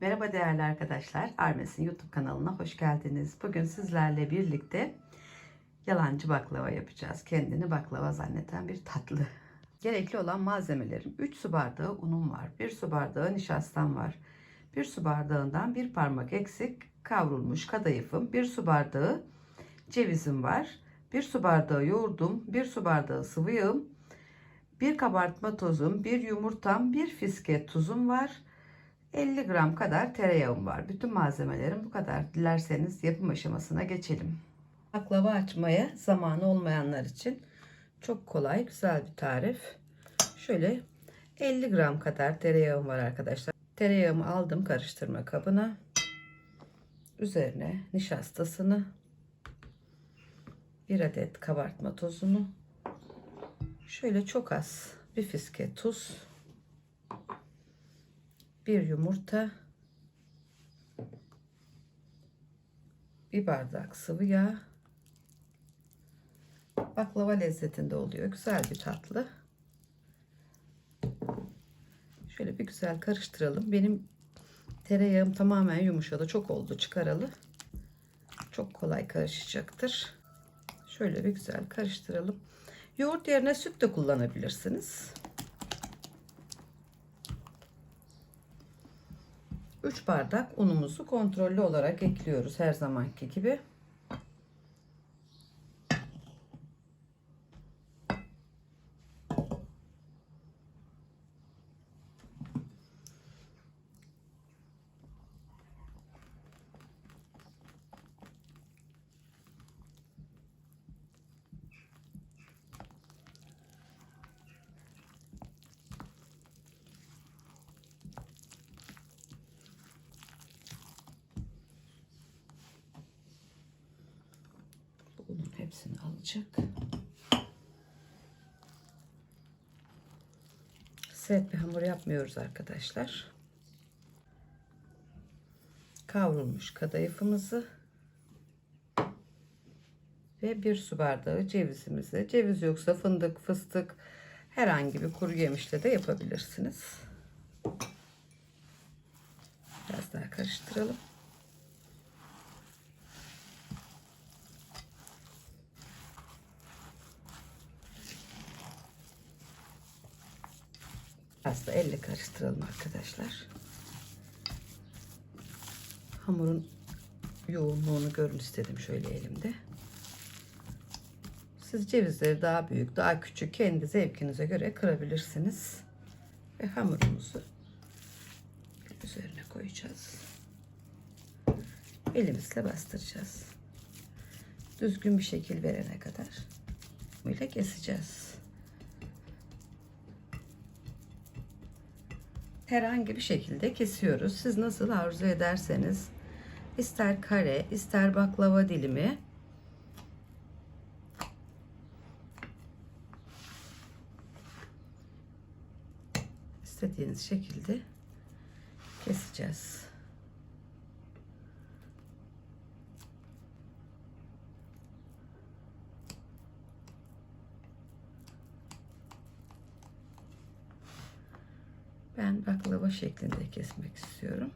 Merhaba değerli arkadaşlar. Armes'in YouTube kanalına hoş geldiniz. Bugün sizlerle birlikte yalancı baklava yapacağız. Kendini baklava zanneden bir tatlı. Gerekli olan malzemelerim 3 su bardağı unum var. 1 su bardağı nişastam var. 1 su bardağından bir parmak eksik kavrulmuş kadayıfım. 1 su bardağı cevizim var. 1 su bardağı yoğurdum. 1 su bardağı sıvı yağım. 1 kabartma tozum, 1 yumurtam, 1 fiske tuzum var. 50 gram kadar tereyağım var. Bütün malzemelerim bu kadar. Dilerseniz yapım aşamasına geçelim. Baklava açmaya zamanı olmayanlar için çok kolay, güzel bir tarif. Şöyle 50 gram kadar tereyağım var arkadaşlar. Tereyağımı aldım karıştırma kabına. Üzerine nişastasını, bir adet kabartma tozunu, şöyle çok az bir fiske tuz, bir yumurta, bir bardak sıvı yağ. Baklava lezzetinde oluyor. Güzel bir tatlı. Şöyle bir güzel karıştıralım. Benim tereyağım tamamen yumuşadı. Çok oldu çıkaralı. Çok kolay karışacaktır. Şöyle bir güzel karıştıralım. Yoğurt yerine süt de kullanabilirsiniz. 3 bardak unumuzu kontrollü olarak ekliyoruz her zamanki gibi. Alacak. Sert bir hamur yapmıyoruz arkadaşlar. Kavrulmuş kadayıfımızı ve bir su bardağı cevizimizi. Ceviz yoksa fındık, fıstık herhangi bir kuru yemişle de yapabilirsiniz. Biraz daha karıştıralım. Da elle karıştıralım arkadaşlar. Hamurun yoğunluğunu görün istedim şöyle elimde. Siz cevizleri daha büyük, daha küçük kendi zevkinize göre kırabilirsiniz. Ve hamurumuzu üzerine koyacağız. Elimizle bastıracağız. Düzgün bir şekil verene kadar böyle keseceğiz. Herhangi bir şekilde kesiyoruz. Siz nasıl arzu ederseniz ister kare, ister baklava dilimi istediğiniz şekilde keseceğiz. Ben baklava şeklinde kesmek istiyorum.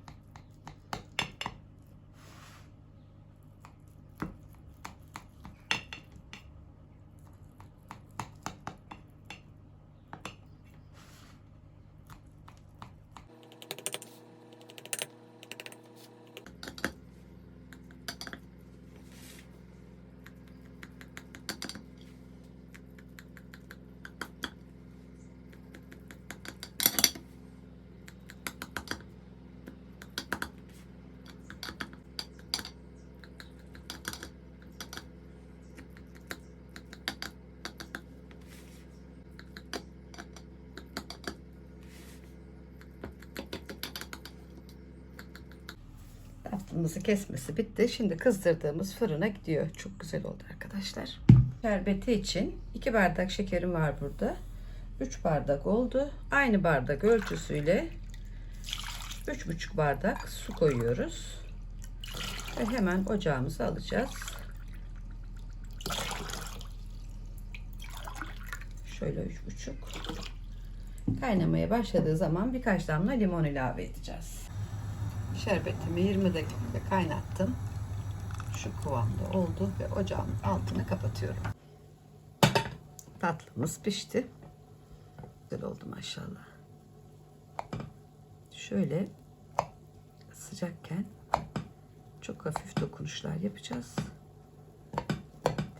Tatlımızı kesmesi bitti. Şimdi kızdırdığımız fırına gidiyor. Çok güzel oldu arkadaşlar. Şerbeti için 2 bardak şekerim var burada. 3 bardak oldu. Aynı bardak ölçüsüyle 3,5 bardak su koyuyoruz. Ve hemen ocağımıza alacağız. Şöyle 3,5. Kaynamaya başladığı zaman birkaç damla limon ilave edeceğiz. Şerbetimi 20 dakika kaynattım. Şu kıvamda oldu ve ocağın altını kapatıyorum. Tatlımız pişti. Güzel oldu maşallah. Şöyle sıcakken çok hafif dokunuşlar yapacağız.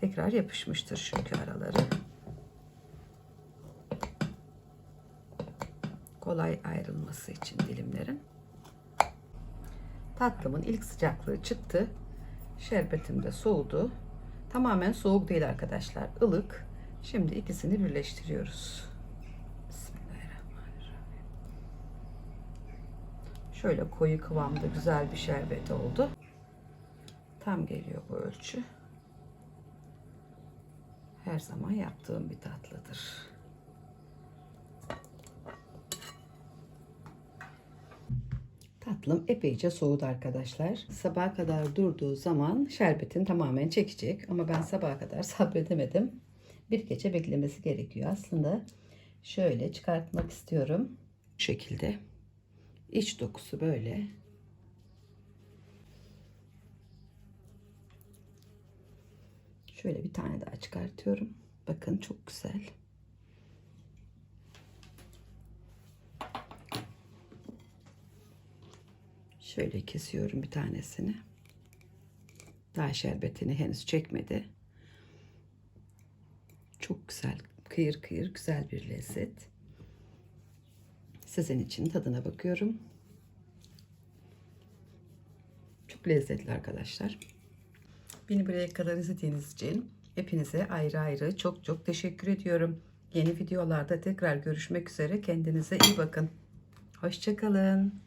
Tekrar yapışmıştır çünkü araları. Kolay ayrılması için dilimlerin. Tatlımın ilk sıcaklığı çıktı. Şerbetim de soğudu. Tamamen soğuk değil arkadaşlar. ılık. Şimdi ikisini birleştiriyoruz. Bismillahirrahmanirrahim. Şöyle koyu kıvamda güzel bir şerbet oldu. Tam geliyor bu ölçü. Her zaman yaptığım bir tatlıdır. Tatlım epeyce soğudu arkadaşlar. Sabaha kadar durduğu zaman şerbetin tamamen çekecek. Ama ben sabaha kadar sabredemedim. Bir gece beklemesi gerekiyor. Aslında şöyle çıkartmak istiyorum. Bu şekilde. İç dokusu böyle. Şöyle bir tane daha çıkartıyorum. Bakın çok güzel. Şöyle kesiyorum bir tanesini. Daha şerbetini henüz çekmedi. Çok güzel, kıyır kıyır güzel bir lezzet. Sizin için tadına bakıyorum. Çok lezzetli arkadaşlar. Beni buraya kadar izlediğiniz için hepinize ayrı ayrı çok çok teşekkür ediyorum. Yeni videolarda tekrar görüşmek üzere. Kendinize iyi bakın. Hoşçakalın.